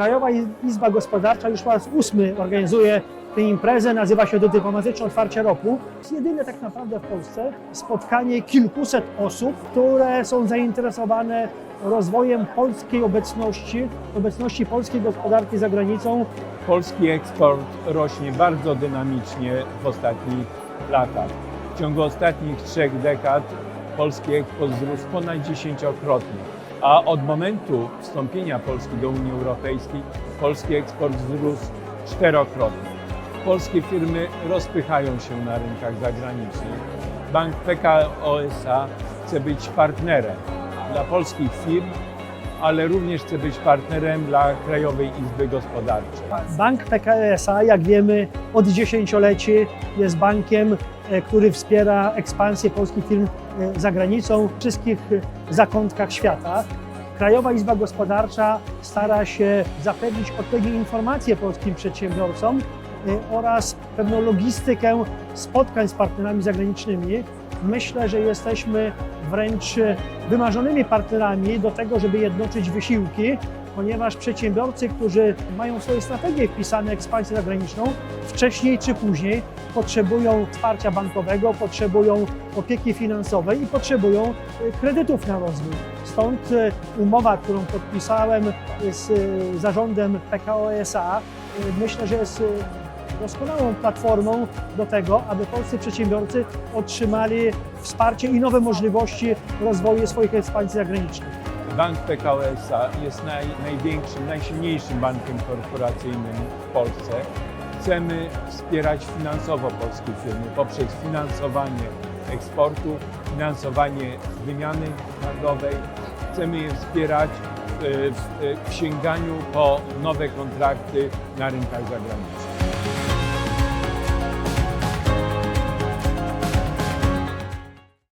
Krajowa Izba Gospodarcza już po raz ósmy organizuje tę imprezę, nazywa się to dyplomatyczne otwarcie roku. Jest jedyne tak naprawdę w Polsce spotkanie kilkuset osób, które są zainteresowane rozwojem polskiej obecności, obecności polskiej gospodarki za granicą. Polski eksport rośnie bardzo dynamicznie w ostatnich latach. W ciągu ostatnich trzech dekad polski eksport wzrósł ponad dziesięciokrotnie, a od momentu wstąpienia Polski do Unii Europejskiej polski eksport wzrósł czterokrotnie. Polskie firmy rozpychają się na rynkach zagranicznych. Bank PKO SA chce być partnerem dla polskich firm, ale również chce być partnerem dla Krajowej Izby Gospodarczej. Bank PKSA, jak wiemy, od dziesięcioleci jest bankiem, który wspiera ekspansję polskich firm e, za granicą w wszystkich e, zakątkach świata. Krajowa Izba Gospodarcza stara się zapewnić odpowiednie informacje polskim przedsiębiorcom e, oraz pewną logistykę spotkań z partnerami zagranicznymi. Myślę, że jesteśmy wręcz wymarzonymi partnerami do tego, żeby jednoczyć wysiłki, ponieważ przedsiębiorcy, którzy mają swoje strategie wpisane ekspansję zagraniczną, wcześniej czy później potrzebują wsparcia bankowego, potrzebują opieki finansowej i potrzebują e, kredytów na rozwój. Stąd e, umowa, którą podpisałem z e, zarządem PKO SA, myślę, że jest doskonałą platformą do tego, aby polscy przedsiębiorcy otrzymali wsparcie i nowe możliwości rozwoju swoich ekspansji zagranicznych. Bank PKO SA jest naj, największym, najsilniejszym bankiem korporacyjnym w Polsce. Chcemy wspierać finansowo polskie firmy poprzez finansowanie eksportu, finansowanie wymiany handlowej. Chcemy je wspierać w, w, w sięganiu po nowe kontrakty na rynkach zagranicznych.